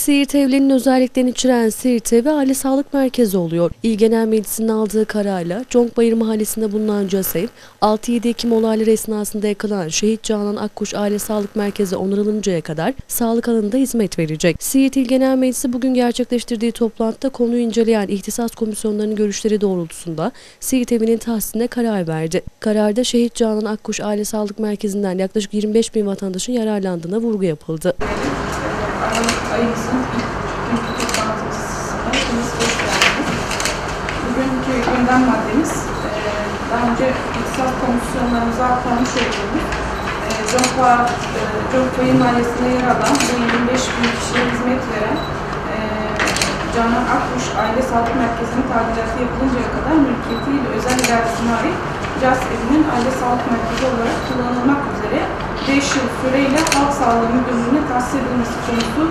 Siirt evlerinin özelliklerini içeren Siirt Evi Aile Sağlık Merkezi oluyor. İl Genel Meclisi'nin aldığı kararla Conkbayır Mahallesi'nde bulunan CASEV, 6-7 Ekim olayları esnasında yakalanan Şehit Canan Akkuş Aile Sağlık Merkezi onarılıncaya kadar sağlık alanında hizmet verecek. Siirt İl Genel Meclisi bugün gerçekleştirdiği toplantıda konuyu inceleyen ihtisas komisyonlarının görüşleri doğrultusunda Siirt Evi'nin tahsisine karar verdi. Kararda Şehit Canan Akkuş Aile Sağlık Merkezi'nden yaklaşık 25 bin vatandaşın yararlandığına vurgu yapıldı. Ayımızın ilk günkü toplantısına hepiniz hoş geldiniz. Bugünkü gündem maddemiz e, daha önce iktisat komisyonlarımıza aktarmış olduğumuz e, Conpa, e, Conkbayır Mahallesi'nde yer alan bu 25 bin kişiye hizmet veren e, Canan Akkuş Aile Sağlık Merkezi'nin tadilatı yapılıncaya kadar mülkiyetiyle özel iradesine ait CAS evinin aile sağlık merkezi olarak kullanılmak üzere 5 yıl süreyle halk sağlığı müdürlüğüne tahsis edilmesi konusu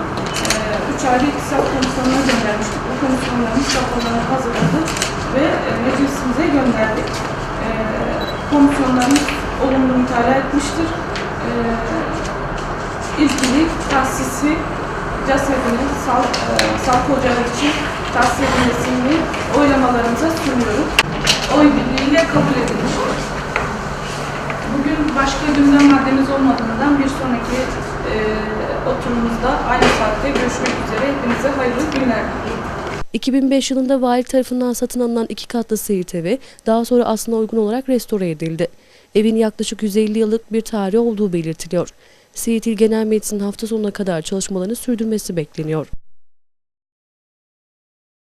3 aile iktisat komisyonuna göndermiştik. Bu komisyonların raporlarını hazırladık ve e, meclisimize gönderdik. E, Komisyonlarımız olumlu mütalaa etmiştir. E, ilgili tahsisi CASEV'nin sağlık, e, sağlık ocağı için tahsis edilmesini oylamalarınıza sunuyorum. Başka gündem maddemiz olmadığından bir sonraki e, oturumumuzda aynı saatte görüşmek üzere. Hepinize hayırlı günler diliyorum. 2005 yılında vali tarafından satın alınan iki katlı Siirt evi daha sonra aslına uygun olarak restore edildi. Evin yaklaşık 150 yıllık bir tarihi olduğu belirtiliyor. Siirt Genel Meclisi'nin hafta sonuna kadar çalışmalarını sürdürmesi bekleniyor.